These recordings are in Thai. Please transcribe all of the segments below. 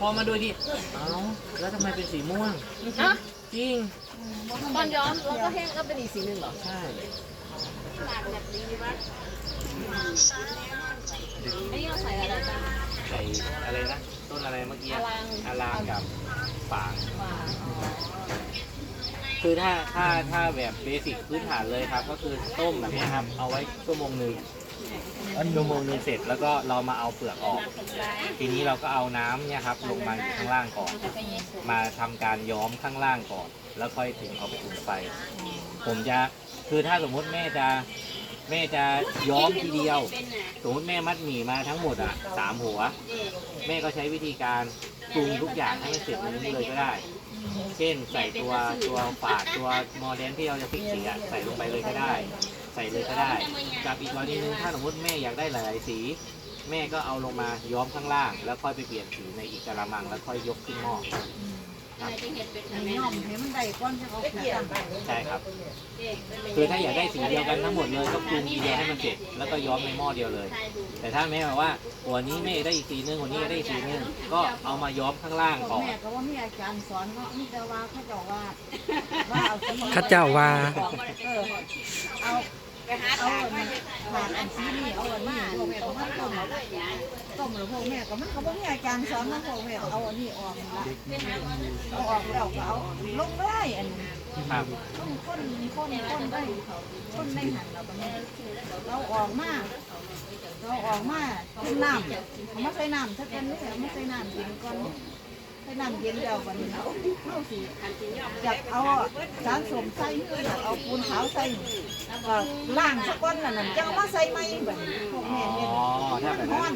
พอมาดูดิ เอ้า แล้วทำไมเป็นสีม่วงฮะจริง ตอนย้อมแล้วก็แห้งก็เป็นอีกสีหนึ่งเหรอ ใช่อันนี้เราใส่อะไรบ้างใส่อะไรนะ ต้นอะไรเมื่อกี้อลัง อลางกับฝางว่าคือถ้าถ้าถ้าแบบเบสิกพื้นฐานเลยครับ ก็คือต้มแบบนี้ครับ เอาไว้ชั่วโมงหนึ่ง ชั่วโมงหนึงเสร็จแล้วก็เรามาเอาเปลือกออก ทีนี้เราก็เอาน้ำเนี่ยครับลงมาอยู่ข้างล่างก่อน มาทำการย้อมข้างล่างก่อน แล้วค่อยถึงเอาไปอุ่นไฟ ผมจะคือถ้าสมมุติแม่จะแม่จะย้อมทีเดียว สมมติแม่มัดหมี่มาทั้งหมดอะสามหัว แม่ก็ใช้วิธีการปรุงทุกอย่างให้มันเสร็จในนี้เลยก็ได้ เช่นใส่ตัวตัวฝาดตัวมอเดนที่เราจะพลิกสีอะใส่ลงไปเลยก็ได้ ใส่เลยก็ได้กับอีกกรณีหนึงถ้าสมมติแม่อยากได้หลายๆสี แม่ก็เอาลงมาย้อมข้างล่าง แล้วค่อยไปเปลี่ยนสีในอีกกระมังแล้วค่อยยกขึ้นหม้อ ย่อมให้มันได้ก้อนจะเอาขึ้นกันใช่ครับ คือถ้าอยากได้สีเดียวกันทั้งหมดเลยก็ปรุงทีเดียวให้มันเสร็จแล้วก็ย้อมในหม้อเดียวเลย แต่ถ้าแม่บอกว่าวันนี้แม่ได้อีกสีนึงวันนี้ได้อีกสีนึงก็เอามาย้อมข้างล่างก่อนแม่ก็ว่ามีอาจารย์สอนเนาะมีแต่ว่าเขาเจ้าว่าว่าเอาสีข้าเจ้าว่าเออเอา เอาอันนี้ผ่านอันสีนี่เอาอันนี้พวกแม่ก็มันต้มต้มแล้วพวกแม่ก็มันก็บ่มีอาจารย์สอนนะพวกแม่เอาอันนี้ออกละเอาออกแล้วก็เอาลงเลยอันนี้ครับต้องคนคนคนได้คนได้หันเราแบบนี้เราออกมาเราออกมาขึ้นน้ำเอาไมาใส่น้ำถ้าเป็นนี่เอามาใส่น้ำเย็นก่อน ใส่น้ำเย็นแล้ววันนี้เอาเอาสิอยากเอาสารสมใส่หรือยากเอาปูนขาวใส่ก็ล่างสักก้อนนั่นน่ะจะเอามาใส่ไหมแบบพวกอ๋แม่อเฮ็ดถ้าแบบนั้น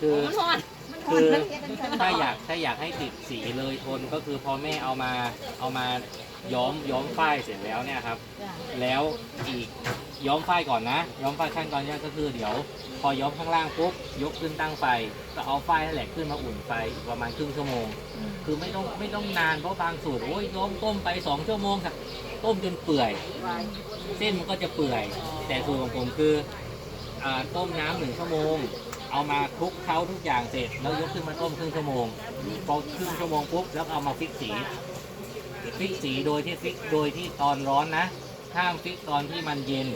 คือมันทอดมันฮ้อนมันเฮ็ดจังซั่นถ้าอยากถ้าอยากให้ติดสีเลยทนก็คือพอแม่เอามาเอามาย้อมย้อมฝ้ายเสร็จแล้วเนี่ยครับ แล้วอีก ย้อมฝ้ายก่อนนะ ย้อมฝ้ายขั้นตอนแรกก็คือเดี๋ยว พอย้อมข้างล่างปุ๊บยกขึ้นตั้งไฟก็เอาฝ้ายนั่นแหละขึ้นมาอุ่นไฟอีกประมาณครึ่งชั่วโมงอืมคือไม่ต้องไม่ต้องนานเพราะบางสูตรโอ้ยย้อมต้มไปสองชั่วโมงค่ะต้มจนเปื่อยไว้เส้นมันก็จะเปื่อย แต่สูตรของผมคืออ่าต้มน้ำหนึ่งชั่วโมง เอามาคลุกเคล้าทุกอย่างเสร็จ แล้วยกขึ้นมาต้มครึ่งชั่วโมงพอครึ่งชั่วโมงปุ๊บแล้วเอามาฟิกสีฟิกสีโดยที่ฟิกโดยที่ตอนร้อนนะ ห้ามฟิกตอนที่มันเย็น